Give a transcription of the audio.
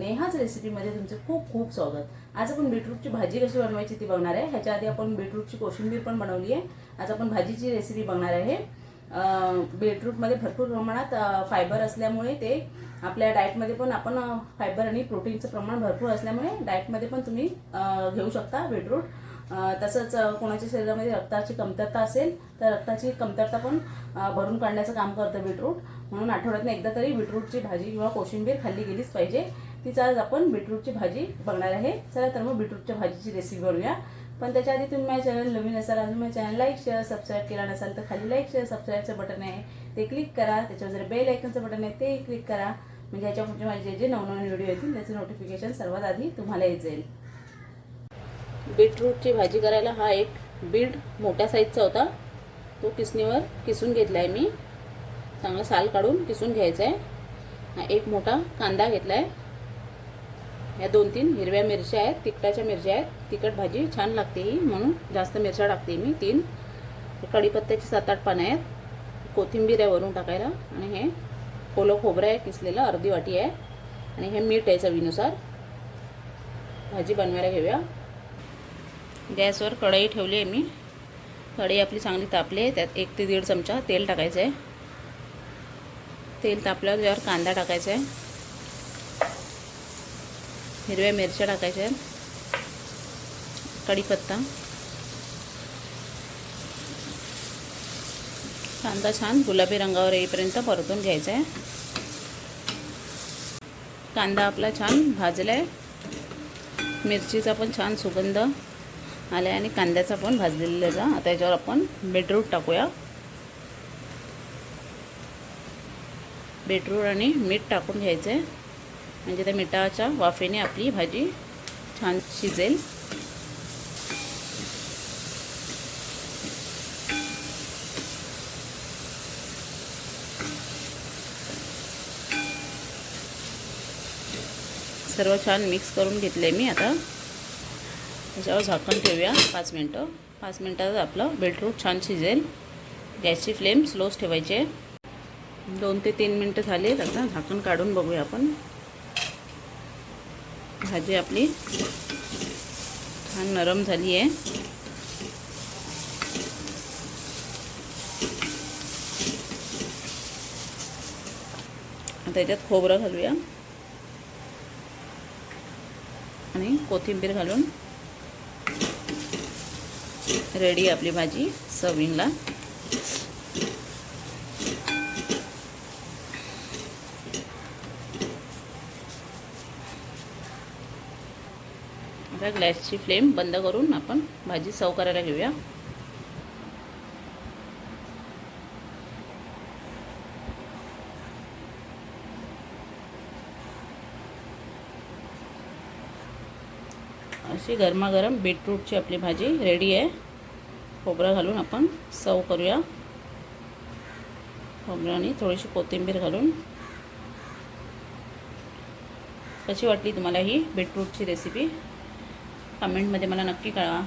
नमस्कार ह्याच नेहाच रेसिपीमध्ये तुमचे खूप खूप स्वागत. आज आपण बीटरूटची भाजी कशी बनवायची ती बघणार आहे. ह्याच्या आधी आपण बीटरूटची कोशिंबीर पण बनवली आहे आज आपण भाजीची रेसिपी बघणार आहे. बीटरूटमध्ये भरपूर प्रमाणात फायबर असल्यामुळे ते आपल्या डाएटमध्ये पण आपण फायबर आणि प्रोटीनचं प्रमाण भरपूर असल्यामुळे डाएटमध्ये पण तुम्ही घेऊ शकता बीटरूट तसंच कोणाच्या शरीरामध्ये रक्ताची कमतरता असेल तर रक्ताची कमतरता पण भरून काढण्याचं काम करतं बीटरूट म्हणून आठवड्यातनं एकदा तरी बीटरूटची भाजी किंवा कोशिंबीर खाल्ली गेलीच पाहिजे. तिचा आज आपण बीटरूटची भाजी बघणार आहे. चला तर मग बीटरूटच्या भाजीची रेसिपी करूया पण त्याच्या आधी तुम्ही माझ्या चॅनल नवीन असाल अजून माझ्या चॅनल लाईक शेअर सबस्क्राईब केला नसाल तर खाली लाईक शेअर सबस्क्राईबचं बटन आहे. ते क्लिक करा. त्याच्यावर जर बेल आयकनचं बटन आहे ते क्लिक करा. म्हणजे याच्या पुढचे माझे जे जे नवनवीन व्हिडिओ येतील त्याचं नोटिफिकेशन सर्वात आधी तुम्हाला येत जाईल. बीटरूटची भाजी करायला हा एक बीट मोठ्या साईजचा होता. तो किसणीवर किसून घेतला आहे मी. चांगला साल काढून किसून घ्यायचा आहे हा एक मोठा कांदा घेतला आहे या दोन तीन हिरव्या मिरच्या आहेत तिखटाच्या मिरच्या आहेत. तिखट भाजी छान लागते ही म्हणून जास्त मिरच्या टाकते मी तीन. कढीपत्त्याची सात आठ पानं आहेत. कोथिंबीर आहे वरून टाकायला. आणि हे ओलं खोबरं आहे किसलेलं अर्धी वाटी आहे. आणि हे मीठ आहे चवीनुसार. भाजी बनवायला घेऊया. गॅसवर कढई ठेवली आहे मी. कढई आपली चांगली तापली आहे. त्यात एक ते दीड चमचा तेल टाकायचं आहे. तेल तापल्यावर त्यावर कांदा टाकायचा आहे. हिरव्या मिरच्या टाकायच्या कढीपत्ता. कांदा छान गुलाबी रंगावर येईपर्यंत परतून घ्यायचा आहे. कांदा आपला छान भाजला आहे मिरचीचा पण छान सुगंध आला आहे आणि कांद्याचा पण भाजलेला जा. आता याच्यावर आपण बीटरूट टाकूया. बीटरूट आणि मीठ टाकून घ्यायचं आहे म्हणजे त्या मिठाच्या वाफेने आपली भाजी छान शिजेल. सर्व छान मिक्स करून घेतले मी आता. त्याच्यावर झाकण ठेवूया पाच मिनटं. पाच मिनटात आपलं बीटरूट छान शिजेल. गॅसची फ्लेम स्लोच ठेवायची दोन ते तीन मिनटं झाले आता झाकण काढून बघूया आपण. भाजी आपली छान नरम झाली आहे. आता याच्यात खोबरं घालूया. आणि कोथिंबीर घालून रेडी आपली भाजी सर्विंगला. आता गॅसची फ्लेम बंद करून आपण भाजी सर्व करायला घेऊया. अशी गरमागरम बीटरूटची आपली भाजी रेडी आहे. खोबरं घालून आपण सर्व करूया. खोबरं आणि थोडीशी कोथिंबीर घालून. कशी वाटली तुम्हाला ही बीटरूटची रेसिपी कमेंटमध्ये मला नक्की कळवा.